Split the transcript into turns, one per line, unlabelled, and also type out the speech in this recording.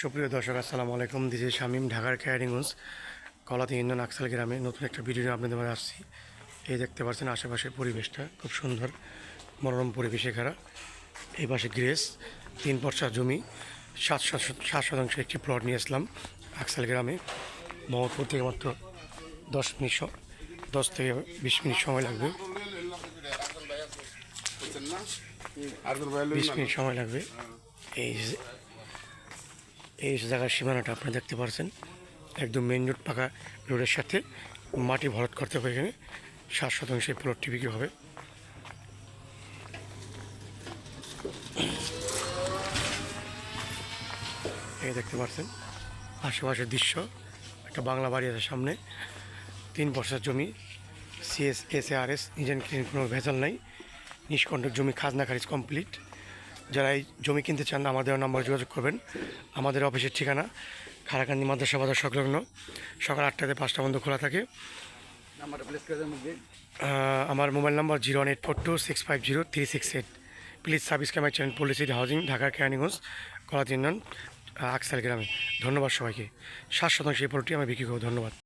সুপ্রিয় দর্শক আসসালামু আলাইকুম। দিস ইজ শামীম ঢাকার ক্যারিংগঞ্জ কলাতি ইন্ডন আকসাল গ্রামে নতুন একটা ভিডিও আপনাদের মাঝে আসছি। এই দেখতে পাচ্ছেন আশেপাশের পরিবেশটা খুব সুন্দর মনোরম পরিবেশে ঘেরা। এই পাশে গ্রেস তিন পর্ষা জমি সাত সাত শতাংশ একটি প্লট নিয়ে আসলাম আকসাল গ্রামে। মোহাম্মদপুর থেকে মাত্র দশ মিনিট দশ থেকে বিশ মিনিট সময় লাগবে। বিশ মিনিট সময় লাগবে। এই এই জায়গার সীমানাটা আপনি দেখতে পাচ্ছেন একদম মেন রোড পাকা রোডের সাথে মাটি ভরত করতে হবে এখানে। সাত শতাংশ এই প্লটটি বিক্রি হবে। এই দেখতে পাচ্ছেন আশেপাশের দৃশ্য, একটা বাংলা বাড়ি আছে সামনে। তিন বর্ষার জমি CS S A R S নিজের কোনো ভেজাল নাই। নিষ্কণ্ঠক জমি, খাজনা খারিজ কমপ্লিট যারা এই জমি কিনতে চান আমাদের নম্বরে যোগাযোগ করবেন। আমাদের অফিসের ঠিকানা খারাকান্দি মাদ্রাসা বাজার সংলগ্ন। সকাল আটটাতে পাঁচটা বন্ধ খোলা থাকে। আমার mobile number zero one eight four two six five zero three six eight. Please subscribe my channel policy housing ঢাকার ক্যানিগঞ্জ কলাতিন্দন আকসাল গ্রামে। ধন্যবাদ সবাইকে। সাত শতাংশ এই পরিটি আমি বিক্রি করব। ধন্যবাদ।